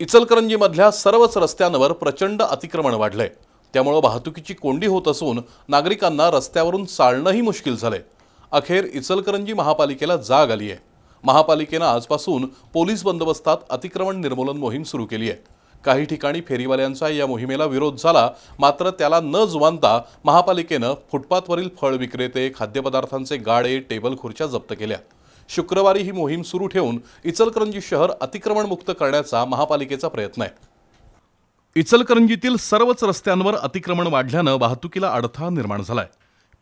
इचलकरंजीमधल्या सर्वच रस्त्यांवर प्रचंड अतिक्रमण वाढलंय. त्यामुळं वाहतुकीची कोंडी होत असून नागरिकांना रस्त्यावरून चालणंही मुश्किल झालंय. अखेर इचलकरंजी महापालिकेला जाग आली आहे महापालिकेनं आजपासून पोलीस बंदोबस्तात अतिक्रमण निर्मूलन मोहीम सुरू केली आहे काही ठिकाणी फेरीवाल्यांचा या मोहिमेला विरोध झाला मात्र त्याला न जुमानता महापालिकेनं फुटपाथवरील फळ विक्रेते खाद्यपदार्थांचे गाडे टेबल खुर्च्या जप्त केल्या. शुक्रवारी ही मोहीम सुरू ठेवून इचलकरंजी शहर अतिक्रमणमुक्त करण्याचा महापालिकेचा प्रयत्न आहे. इचलकरंजीतील सर्वच रस्त्यांवर अतिक्रमण वाढल्यानं वाहतुकीला अडथळा निर्माण झालाय.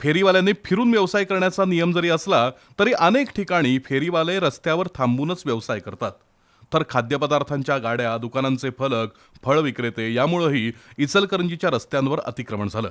फेरीवाल्यांनी फिरून व्यवसाय करण्याचा नियम जरी असला तरी अनेक ठिकाणी फेरीवाले रस्त्यावर थांबूनच व्यवसाय करतात. तर खाद्यपदार्थांच्या गाड्या दुकानांचे फलक फळ विक्रेते यामुळंही इचलकरंजीच्या रस्त्यांवर अतिक्रमण झालं.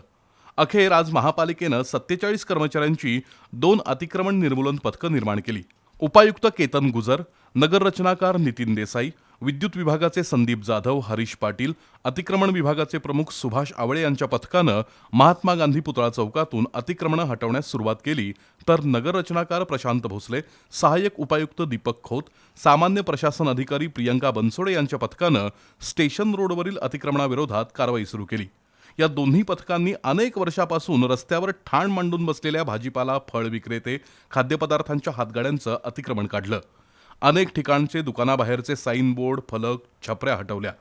अखेर आज महापालिकेनं सत्तेचाळीस कर्मचाऱ्यांची दोन अतिक्रमण निर्मूलन पथकं निर्माण केली. उपायुक्त केतन गुजर नगररचनाकार नितीन देसाई विद्युत विभागाचे संदीप जाधव हरीश पाटील अतिक्रमण विभागाचे प्रमुख सुभाष आवळे यांच्या पथकानं महात्मा गांधी पुतळा चौकातून अतिक्रमणं हटवण्यास सुरुवात केली. तर नगररचनाकार प्रशांत भोसले सहाय्यक उपायुक्त दीपक खोत सामान्य प्रशासन अधिकारी प्रियंका बनसोडे यांच्या पथकानं स्टेशन रोडवरील अतिक्रमणाविरोधात कारवाई सुरू केली. या दोन्ही पथकांनी अनेक वर्षापासून रस्त्यावर ठाण मांडून बसलेल्या भाजीपाला फळ विक्रेते खाद्यपदार्थांच्या हातगाड्यांचं अतिक्रमण काढलं. अनेक ठिकाणचे दुकानाबाहेरचे साईन बोर्ड फलक छपऱ्या हटवल्या.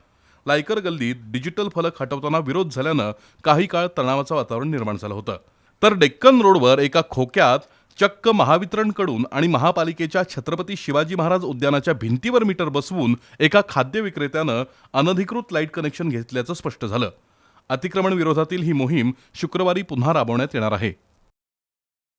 लायकर गल्लीत डिजिटल फलक हटवताना विरोध झाल्यानं काही काळ तणावाचं वातावरण निर्माण झालं होतं. तर डेक्कन रोडवर एका खोक्यात चक्क महावितरणकडून आणि महापालिकेच्या छत्रपती शिवाजी महाराज उद्यानाच्या भिंतीवर मीटर बसवून एका खाद्य विक्रेत्यानं अनधिकृत लाइट कनेक्शन घेतल्याचं स्पष्ट झालं. अतिक्रमण विरोधातील ही मोहीम शुक्रवारी पुन्हा राबवण्यात येणार आहे.